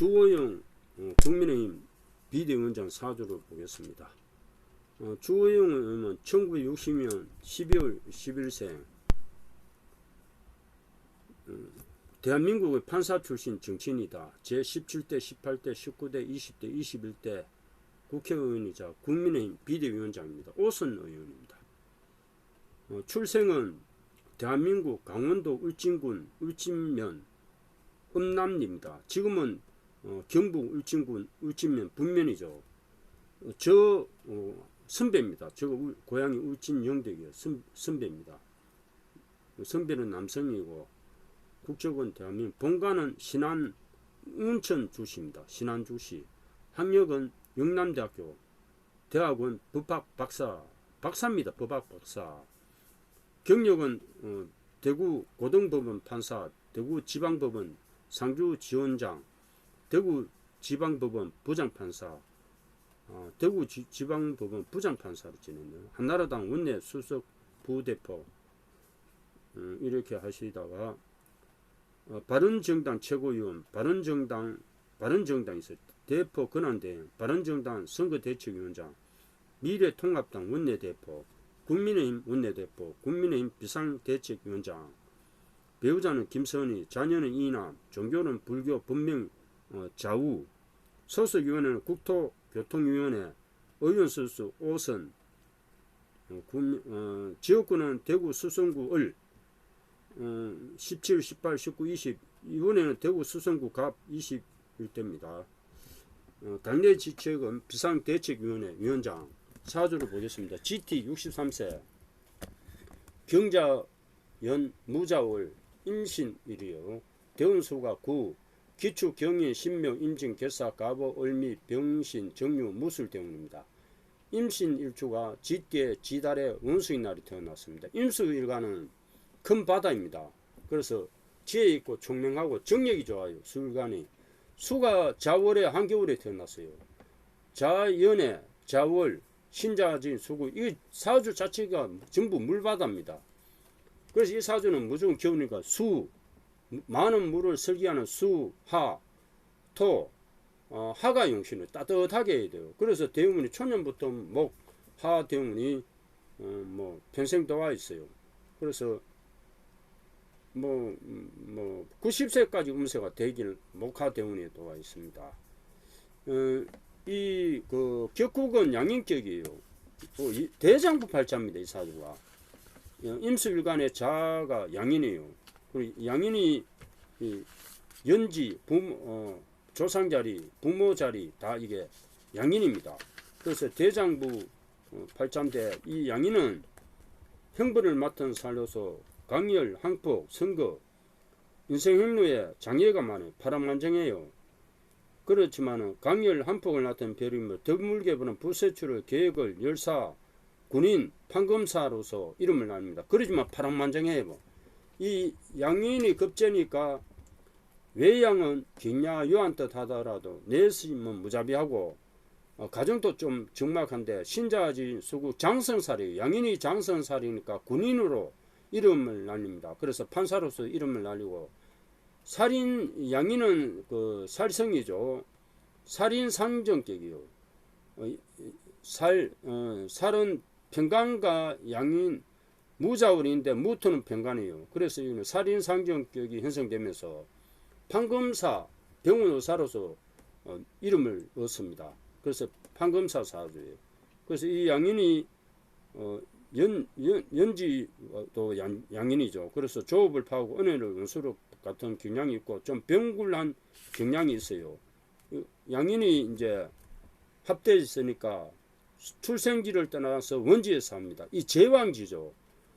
주호영 어, 국민의힘 비대위원장 사주를 보겠습니다. 어, 주호영 의원은 1960년 12월 11생 음, 대한민국의 판사 출신 정치인이다. 제17대, 18대, 19대, 20대, 21대 국회의원이자 국민의힘 비대위원장입니다. 오선 의원입니다. 어, 출생은 대한민국 강원도 울진군 울진면 음남리입니다. 지금은 어, 경북 울진군 울진면 분면이죠. 어, 저 어, 선배입니다. 저 울- 고향이 울진 영덕이에요. 선, 선배입니다. 선배는 남성이고 국적은 대한민국 본가는 신안 운천 주시입니다. 신안 주시 학력은 영남대학교 대학원 법학 박사 박사입니다. 법학 박사 경력은 어, 대구 고등법원 판사 대구 지방법원 상주 지원장 대구 지방법원 부장판사 어, 대구 지, 지방법원 부장판사로 지냈네요. 한나라당 원내 수석 부대표 음, 이렇게 하시다가 어, 바른정당 최고위원 바른정당 바른정당에서 대표 권한대행 바른정당 선거대책위원장 미래통합당 원내대표 국민의힘 원내대표 국민의힘 비상대책위원장 배우자는 김선희 자녀는 이남 종교는 불교 본명 어, 좌우. 소속위원회는 국토교통위원회 의원 선수 오선 어, 군, 어, 지역구는 대구 수성구 을 어, 17, 18, 19, 20 이번에는 대구 수성구 갑 21대입니다. 어, 당내 지책은 비상대책위원회 위원장. 사주를 보겠습니다. GT 63세. 경자연 무자월 임신일이요. 대운수가 9 기축 경인 신명 임진 개사 가보 을미 병신 정유 무술 대운입니다. 임신 일주가 쥐띠에 지달에 원수의 날이 태어났습니다. 임수일간은 큰 바다입니다. 그래서 지혜 있고 총명하고 정력이 좋아요. 수일간이 수가 자월에 한겨울에 태어났어요. 자연에 자월 신자진 수구 이 사주 자체가 전부 물바다입니다. 그래서 이 사주는 무조건 겨우니까 수 많은 물을 설기하는 수, 하, 토, 어, 하가 용신을 따뜻하게 해야 돼요. 그래서 대운이 초년부터 목, 하 대운이 어, 뭐 평생 도 와 있어요. 그래서 뭐, 음, 뭐 90세까지 음세가 되길 목하 대운에 도와 있습니다. 어, 이그 격국은 양인격이에요. 대장부 팔자입니다. 이 사주가 어, 임수일간의 자가 양인이에요. 그리고 양인이 이 연지 부모 어, 조상 자리 부모 자리 다 이게 양인입니다. 그래서 대장부 어, 팔자인데 이 양인은 형벌을 맡은 살로서 강열, 항폭, 선거 인생 행로에 장애가 많아요. 파란만장해요. 그렇지만은 강열, 한폭을 맡은 별이며 드물게 보는 부세출을 계획을 열사, 군인, 판검사로서 이름을 납니다. 그러지만 파란만장해요. 이 양인이 급제니까 외양은 긴야 요한 뜻 하더라도 내심은 무자비하고 어, 가정도 좀 적막한데 신자지 수국 장성살이 양인이 장성살이니까 군인으로 이름을 날립니다. 그래서 판사로서 이름을 날리고 살인 양인은 그 살성이죠. 살인 상정격이요. 어, 이- 살 어, 살은 평강과 양인 무자월인데 무토는 평간이에요. 그래서 이는 살인 상정격이 형성되면서 판검사 병원 의사로서 어, 이름을 얻습니다. 그래서 판검사 사주예요. 그래서 이 양인이 어, 연, 연, 연지도 양, 양인이죠. 그래서 조업을 파고 은혜를 은수로 같은 경향이 있고 좀 병굴한 경향이 있어요. 이 양인이 이제 합대했으니까 출생지를 떠나서 원지에 삽니다. 이 제왕지죠.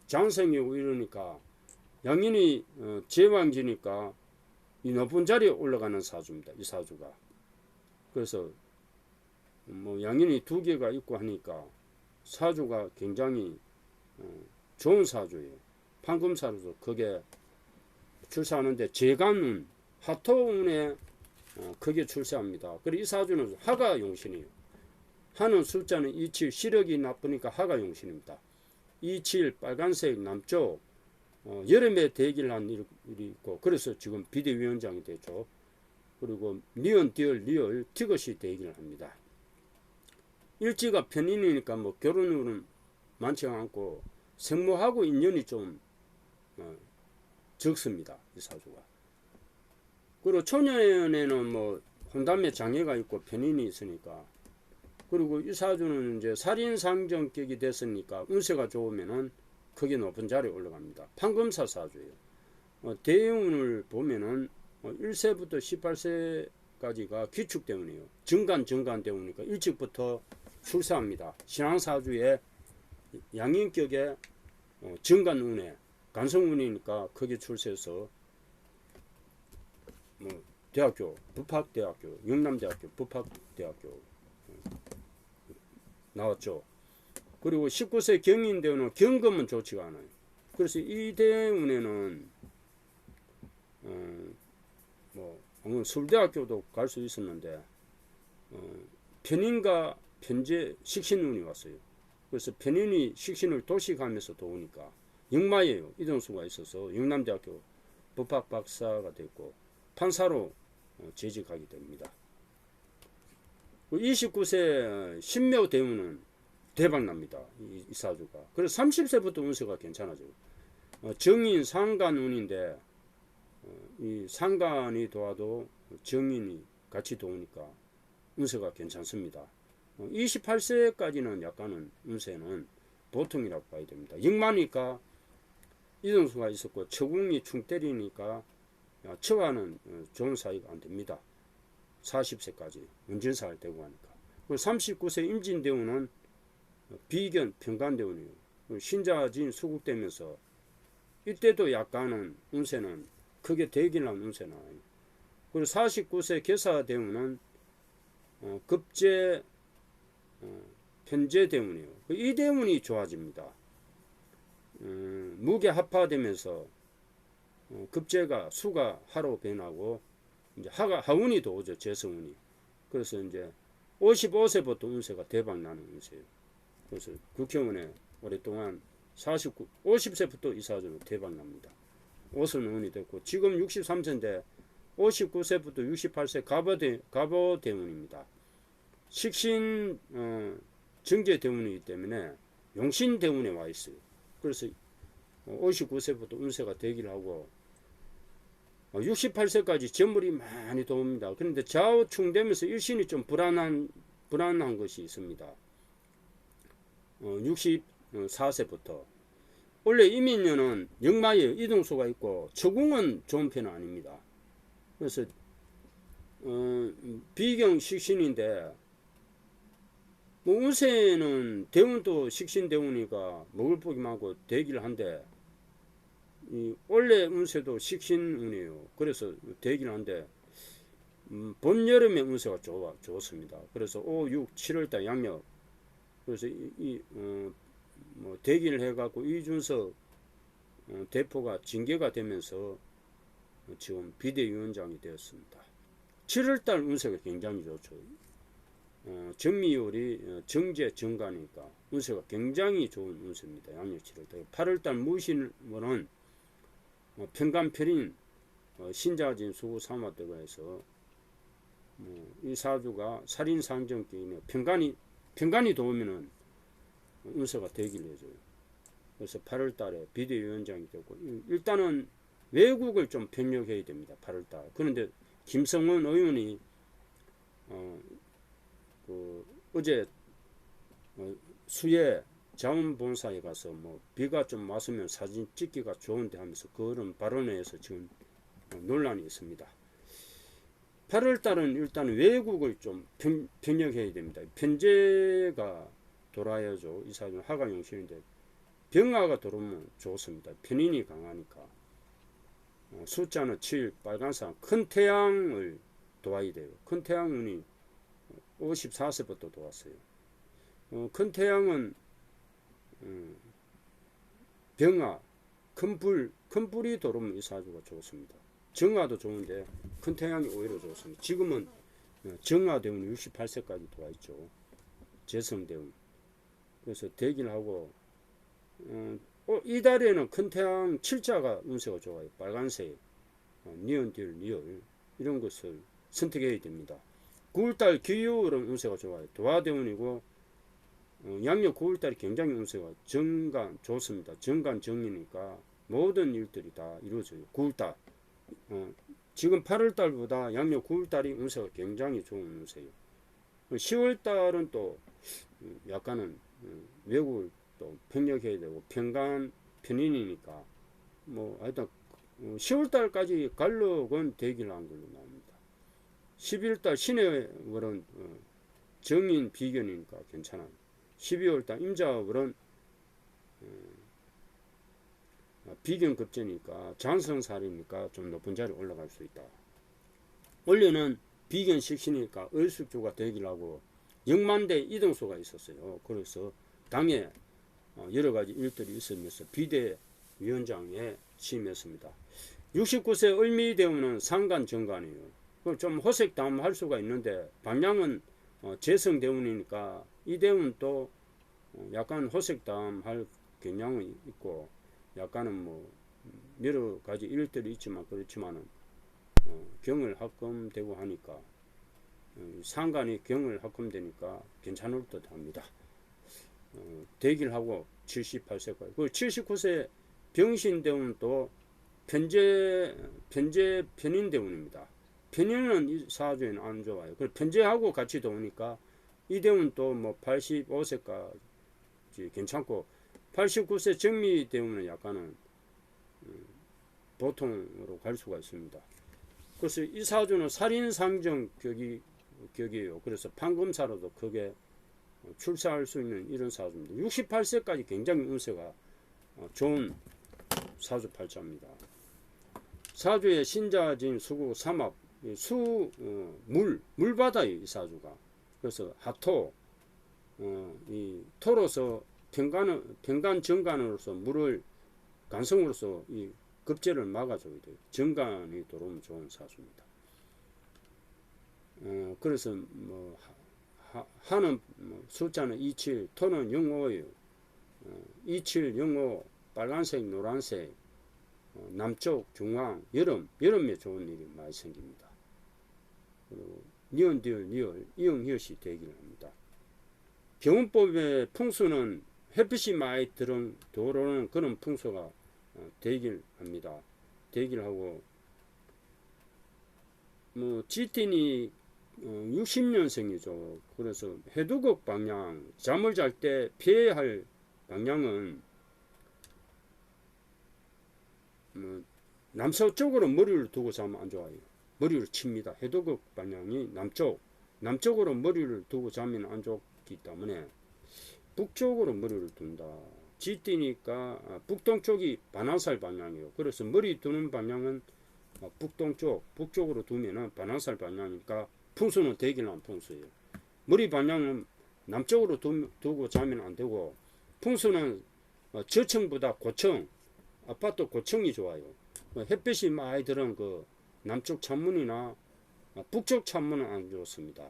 장생이고 이러니까 양인이 어, 제왕지니까 이 높은 자리에 올라가는 사주입니다. 이 사주가. 그래서 뭐 양인이 두 개가 있고 하니까 사주가 굉장히 어, 좋은 사주예요. 판금사로서 그게 출세하는데 재간운 하토운에 어, 크게 출세합니다. 그리고 이 사주는 하가 용신이에요. 하는 숫자는 27 시력이 나쁘니까 하가 용신입니다. 27 빨간색 남쪽 어, 여름에 대기를 한 일- 일이 있고 그래서 지금 비대위원장이 됐죠. 그리고 니은, 디얼, 리얼, 티것이 되기를 합니다. 일지가 편인이니까 뭐 결혼율은 많지 않고 생모하고 인연이 좀 어, 적습니다. 이 사주가. 그리고 초년에는 뭐 혼담에 장애가 있고 편인이 있으니까 그리고 이 사주는 이제 살인상정격이 됐으니까 운세가 좋으면은 크게 높은 자리에 올라갑니다. 판금사 사주예요. 어, 대운을 보면은 어, 1세부터 18세까지가 기축대운이에요. 정간 정간 대운이니까 일찍부터 출세합니다. 신앙사주에 양인격의 어, 정간운에 간성운이니까 크게 출세해서 뭐 대학교, 북학대학교, 영남대학교, 북학대학교 어, 나왔죠. 그리고 19세 경인대운은 경금은 좋지가 않아요. 그래서 이 대운에는 어, 뭐 서울대학교도 갈 수 있었는데 어, 편인과 편제 식신운이 왔어요. 그래서 편인이 식신을 도식하면서 도우니까 영마예요. 이동수가 있어서 영남대학교 법학 박사가 됐고 판사로 어, 재직하게 됩니다. 29세 신묘 대운은 대박 납니다. 이, 이 사주가. 그래서 30세부터 운세가 괜찮아져요. 어, 정인 상간 운인데 어, 이 상간이 도와도 정인이 같이 도우니까 운세가 괜찮습니다. 어, 28세까지는 약간은 운세는 보통이라고 봐야 됩니다. 영마니까 이동수가 있었고 처궁이 충 때리니까 처와는 어, 좋은 사이가 안 됩니다. 40세까지 운진사를 되고 하니까. 39세 임진대운은 비견 평간대운이에요. 신자진 수국되면서 이때도 약간은 운세는 크게 운세는 아니에요. 그리고 49세 개사대운은 어, 급제 어, 편제대운이에요. 이 대운이 좋아집니다. 음, 무게 합파되면서 어, 급제가 수가 하로 변하고 이제 하가 하운이 도 오죠 재성운이. 그래서 이제 55세부터 운세가 대박 나는 운세예요. 그래서 국회의원에 오랫동안 49, 50세부터 이사주로 대박 납니다. 오선 운이 됐고 지금 63세인데 59세부터 68세 가보대, 가보대운입니다. 식신 어, 정제 대운이기 때문에 용신 대운에 와 있어요. 그래서 59세부터 운세가 되기를 하고 68세까지 전물이 많이 도웁니다. 그런데 좌우충되면서 일신이 좀 불안한 불안한 것이 있습니다. 64세부터 원래 이민년은 역마에 이동수가 있고 처궁은 좋은 편은 아닙니다. 그래서 어, 비경 식신인데 뭐 운세는 대운도 식신 대운이가 먹을 복이 많고 대기를 한데 이 원래 운세도 식신운이에요. 그래서 되긴 한데 음, 봄 여름에 운세가 좋아 좋습니다. 그래서 5, 6, 7월 달 양력 그래서 이, 이 어, 뭐 대기를 해갖고 이준석 어, 대표가 징계가 되면서 지금 비대위원장이 되었습니다. 7월달 운세가 굉장히 좋죠. 어, 정미율이 어, 정제 정가니까 운세가 굉장히 좋은 운세입니다. 양력 7월달. 8월달 무신은 어, 평간편인 어, 신자진 수구 삼화대가 해서 뭐, 이 사주가 살인상정기인에 평간이 평간이 도우면은 운세가 되기를 해줘요. 그래서 8월 달에 비대위원장이 되고 일단은 외국을 좀 병력해야 됩니다. 8월 달. 그런데 김성원 의원이 어, 그 어제 어, 수해 자원봉사에 가서 뭐 비가 좀 왔으면 사진 찍기가 좋은데 하면서 그런 발언에 서 지금 논란이 있습니다. 8월 달은 일단 외국을 좀 편, 편력해야 됩니다. 편제가 돌아야죠. 이 사진 화가용신인데 병화가 들어오면 좋습니다. 편인이 강하니까. 어, 숫자는 7, 빨간색, 큰 태양을 도와야 돼요. 큰 태양운이 54세부터 도왔어요. 어, 큰 태양은 음, 병화, 큰 불, 큰 불이 들어오면 이 사주가 좋습니다. 정화도 좋은데 큰 태양이 오히려 좋습니다. 지금은 어, 정화대운 68세까지 들어와 있죠. 재성대운. 그래서 대기를 하고 어, 어, 이달에는 큰 태양 7자가 운세가 좋아요. 빨간색, 어, 니언딜, 니얼 이런 것을 선택해야 됩니다. 9월달 기후는 운세가 좋아요. 도화대운이고 어, 양력 9월달이 굉장히 운세가 정간 좋습니다. 정간 정리니까 모든 일들이 다 이루어져요. 9월달 어, 지금 8월달보다 양력 9월달이 운세가 굉장히 좋은 운세예요. 10월달은 또 음, 약간은 음, 외국을 또 평력해야 되고 평간 편인이니까 뭐 하여튼 10월달까지 갈록은 대기를 한 걸로 나옵니다. 11월달 신의 월은 어, 정인 비견이니까 괜찮아요. 12월달 임자월은 어, 비견 급제니까 장성살이니까 좀 높은 자리 올라갈 수 있다. 원래는 비견 식신이니까 을숙주가 되기를 하고 영만대 이동수가 있었어요. 그래서 당에 어, 여러 가지 일들이 있으면서 비대 위원장에 취임했습니다. 69세 을미대우는 상간 정관이에요. 그좀 호색담할 수가 있는데 방향은 어, 재성대운이니까 이 대운 또 어, 약간 호색담 할 경향이 있고 약간은 뭐 여러 가지 일들이 있지만 그렇지만은 어, 경을 합금되고 하니까 어, 상관이 경을 합금되니까 괜찮을 듯 합니다. 어, 대기를 하고 78세까지. 그 79세 병신대운은 또 편제, 편제 편인대운입니다. 편인은 이 사주에는 안 좋아요. 그 편제하고 같이 도우니까 이 대운 또뭐 85세까지 괜찮고 89세 정미 대운은 약간은 음, 보통으로 갈 수가 있습니다. 그래서 이 사주는 살인상정 격이 격이에요. 그래서 판검사로도 크게 출세할 수 있는 이런 사주입니다. 68세까지 굉장히 운세가 어, 좋은 사주 팔자입니다. 사주의 신자진 수구 삼합 수, 어, 물, 물바다요, 이 사주가. 그래서 하토, 어, 이 토로서 평간, 평간 정간으로서 물을 간성으로서 이 급제를 막아줘야 돼요. 정간이 들어오면 좋은 사주입니다. 어, 그래서 뭐, 하, 하는 뭐 숫자는 27, 토는 05예요. 어, 27, 05, 빨간색, 노란색, 어, 남쪽, 중앙, 여름, 여름에 좋은 일이 많이 생깁니다. 그리고 니은, 디을, 니을, 이응, 히읗이 되기를 합니다. 병원법의 풍수는 햇빛이 많이 들은 도로는 그런 풍수가 어, 되길 합니다. 되길 하고 뭐 지틴이 어, 60년생이죠. 그래서 해두국 방향 잠을 잘 때 피해야 할 방향은 뭐 남서쪽으로 머리를 두고 자면 안 좋아요. 머리를 칩니다. 해도극 방향이 남쪽, 남쪽으로 머리를 두고 자면 안 좋기 때문에 북쪽으로 머리를 둔다. 지띠니까 아, 북동쪽이 반환살 방향이에요. 그래서 머리 두는 방향은 아, 북동쪽, 북쪽으로 두면은 반환살 방향이니까 풍수는 대기란 풍수예요. 머리 방향은 남쪽으로 두, 두고 자면 안 되고 풍수는 어, 저층보다 고층, 아파트 고층이 좋아요. 뭐 햇빛이 많이 들은 그 남쪽 창문이나 어, 북쪽 창문은 안 좋습니다.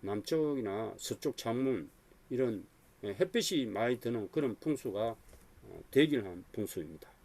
남쪽이나 서쪽 창문 이런 햇빛이 많이 드는 그런 풍수가 어, 대길한 풍수입니다.